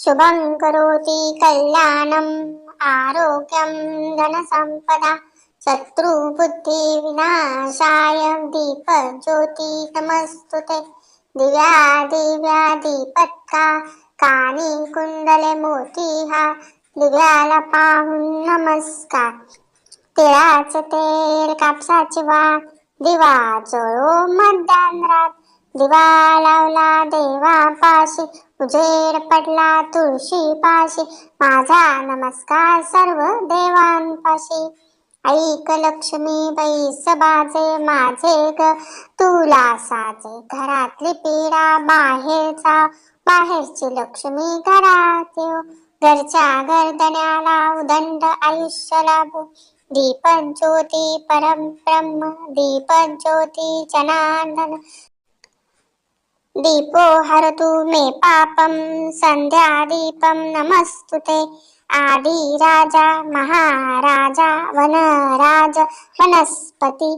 शुभं करोति कल्याणम् आरोग्यं धनसम्पदा शत्रुबुद्धिविनाशाय दीपज्योति नमस्तु ते दिव्या दिव्या दीपत्का कानि कुन्दले मोतीहा दिव्याला पाहून नमस्कार। तिळाचं तेल कापसाची वा दिवा जळो मध्यान रात दिवा लावला देवापाशी उजेड पडला तुळशी पाशी माझा नमस्कार सर्व देवांपाशी. ऐक लक्ष्मी बैस बाजे माझे ग. तुला साजे घरातली पीडा बाहेरचा बाहेरची लक्ष्मी घरात येऊ. घरच्या गर्दण्याला उदंड आयुष्य लाभू. दीपज्योती परम ब्रह्म दीप ज्योती जनार्दन. दीपो हरतु मे पापं सन्ध्यादीपं नमस्तुते। आदिराजा महाराजा वनराज वनस्पती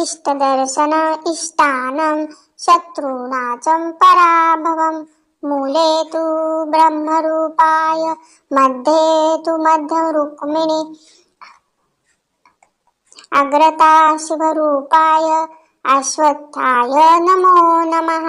इष्टदर्शन इष्टानं शत्रुनाचं पराभवं। मूले तु ब्रह्मरूपायमध्ये तु मध्यरुक्मिणी। अग्रता शिवरूपाय अश्वत्थाय नमो नमः।